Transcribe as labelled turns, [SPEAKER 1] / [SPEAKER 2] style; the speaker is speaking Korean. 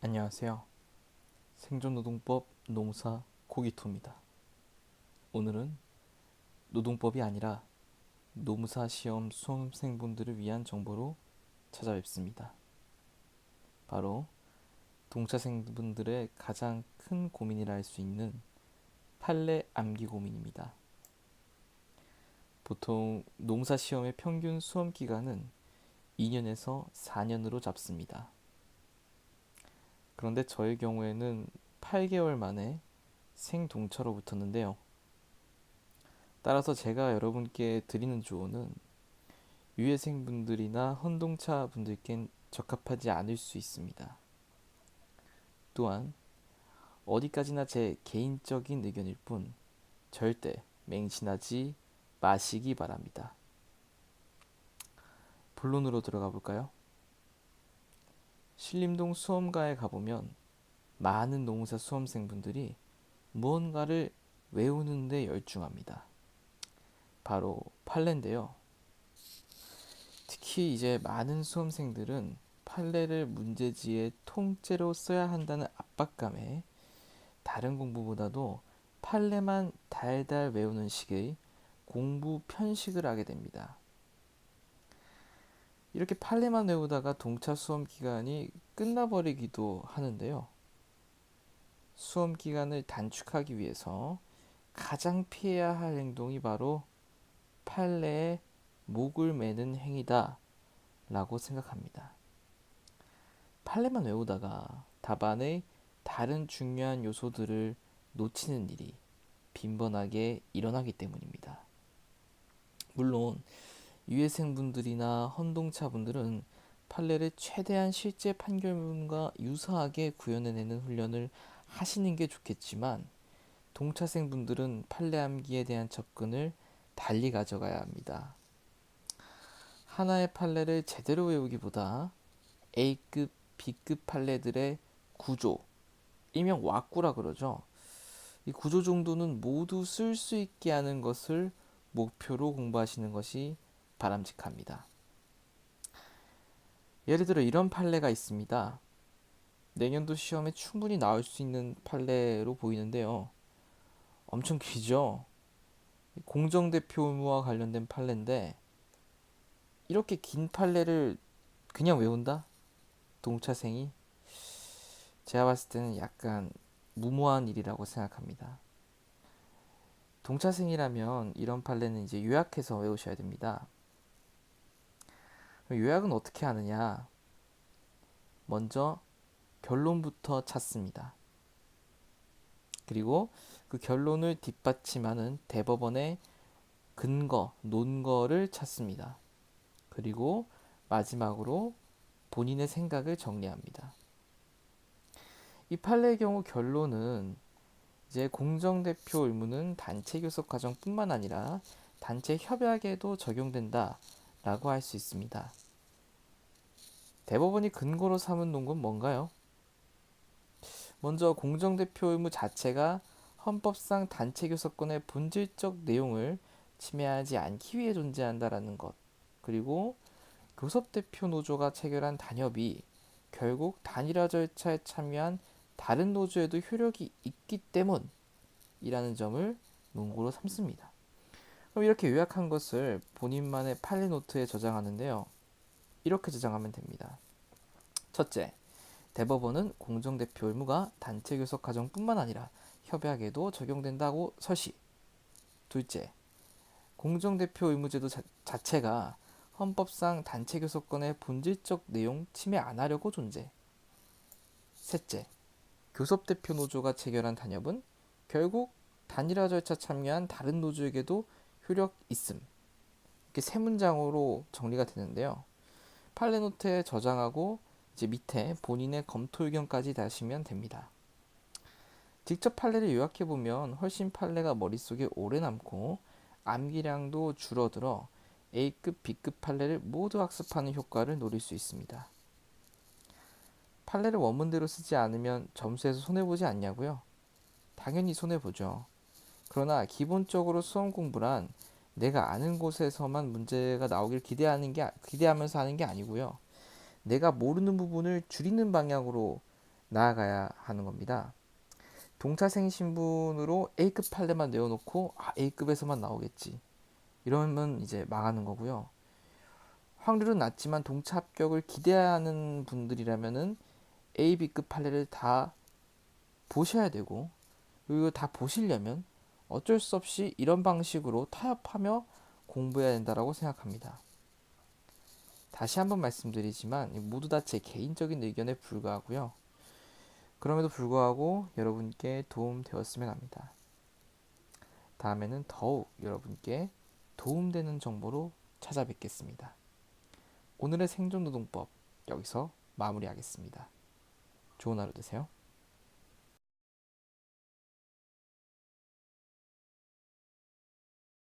[SPEAKER 1] 안녕하세요. 생존노동법 노무사 고기토입니다. 오늘은 노동법이 아니라 노무사 시험 수험생분들을 위한 정보로 찾아뵙습니다. 바로 동차생분들의 가장 큰 고민이라 할 수 있는 판례 암기 고민입니다. 보통 노무사 시험의 평균 수험 기간은 2년에서 4년으로 잡습니다. 그런데 저의 경우에는 8개월 만에 생동차로 붙었는데요. 따라서 제가 여러분께 드리는 조언은 유해생분들이나 헌동차 분들께는 적합하지 않을 수 있습니다. 또한 어디까지나 제 개인적인 의견일 뿐 절대 맹신하지 마시기 바랍니다. 본론으로 들어가 볼까요? 신림동 수험가에 가보면 많은 농사 수험생분들이 무언가를 외우는데 열중합니다. 바로 판례인데요. 특히 이제 많은 수험생들은 판례를 문제지에 통째로 써야 한다는 압박감에 다른 공부보다도 판례만 달달 외우는 식의 공부 편식을 하게 됩니다. 이렇게 판례만 외우다가 동차 수험 기간이 끝나버리기도 하는데요. 수험 기간을 단축하기 위해서 가장 피해야 할 행동이 바로 판례에 목을 매는 행위다 라고 생각합니다. 판례만 외우다가 답안의 다른 중요한 요소들을 놓치는 일이 빈번하게 일어나기 때문입니다. 물론 유해생분들이나 헌동차분들은 판례를 최대한 실제 판결문과 유사하게 구현해내는 훈련을 하시는 게 좋겠지만 동차생분들은 판례 암기에 대한 접근을 달리 가져가야 합니다. 하나의 판례를 제대로 외우기보다 A급, B급 판례들의 구조, 일명 왁구라 그러죠. 이 구조 정도는 모두 쓸 수 있게 하는 것을 목표로 공부하시는 것이 바람직합니다. 예를 들어 이런 판례가 있습니다. 내년도 시험에 충분히 나올 수 있는 판례로 보이는데요. 엄청 길죠? 공정대표 의무와 관련된 판례인데 이렇게 긴 판례를 그냥 외운다? 동차생이? 제가 봤을 때는 약간 무모한 일이라고 생각합니다. 동차생이라면 이런 판례는 이제 요약해서 외우셔야 됩니다. 요약은 어떻게 하느냐? 먼저 결론부터 찾습니다. 그리고 그 결론을 뒷받침하는 대법원의 근거, 논거를 찾습니다. 그리고 마지막으로 본인의 생각을 정리합니다. 이 판례의 경우 결론은 이제 공정대표 의무는 단체 교섭 과정뿐만 아니라 단체 협약에도 적용된다 라고 할 수 있습니다. 대법원이 근거로 삼은 논건 뭔가요? 먼저 공정대표 의무 자체가 헌법상 단체 교섭권의 본질적 내용을 침해하지 않기 위해 존재한다라는 것. 그리고 교섭대표 노조가 체결한 단협이 결국 단일화 절차에 참여한 다른 노조에도 효력이 있기 때문이라는 점을 논고로 삼습니다. 그럼 이렇게 요약한 것을 본인만의 판례 노트에 저장하는데요. 이렇게 저장하면 됩니다. 첫째, 대법원은 공정대표 의무가 단체 교섭 과정뿐만 아니라 협약에도 적용된다고 설시. 둘째, 공정대표 의무제도 자, 자체가 헌법상 단체 교섭권의 본질적 내용 침해 안 하려고 존재. 셋째, 교섭대표 노조가 체결한 단협은 결국 단일화 절차 참여한 다른 노조에게도 효력 있음. 이렇게 세 문장으로 정리가 되는데요. 팔레노트에 저장하고 이제 밑에 본인의 검토 의견까지 다시면 됩니다. 직접 판례를 요약해 보면 훨씬 판례가 머릿속에 오래 남고 암기량도 줄어들어 A급, B급 판례를 모두 학습하는 효과를 노릴 수 있습니다. 판례를 원문대로 쓰지 않으면 점수에서 손해보지 않냐고요? 당연히 손해보죠. 그러나 기본적으로 수험 공부란 내가 아는 곳에서만 문제가 나오길 기대하는 게 기대하면서 하는 게 아니고요. 내가 모르는 부분을 줄이는 방향으로 나아가야 하는 겁니다. 동차생 신분으로 A급 판례만 내어놓고 아, A급에서만 나오겠지. 이러면 이제 망하는 거고요. 확률은 낮지만 동차 합격을 기대하는 분들이라면은 A, B급 판례를 다 보셔야 되고 그리고 다 보시려면 어쩔 수 없이 이런 방식으로 타협하며 공부해야 된다라고 생각합니다. 다시 한번 말씀드리지만 모두 다 제 개인적인 의견에 불과하고요. 그럼에도 불구하고 여러분께 도움 되었으면 합니다. 다음에는 더욱 여러분께 도움되는 정보로 찾아뵙겠습니다. 오늘의 생존노동법 여기서 마무리하겠습니다. 좋은 하루 되세요.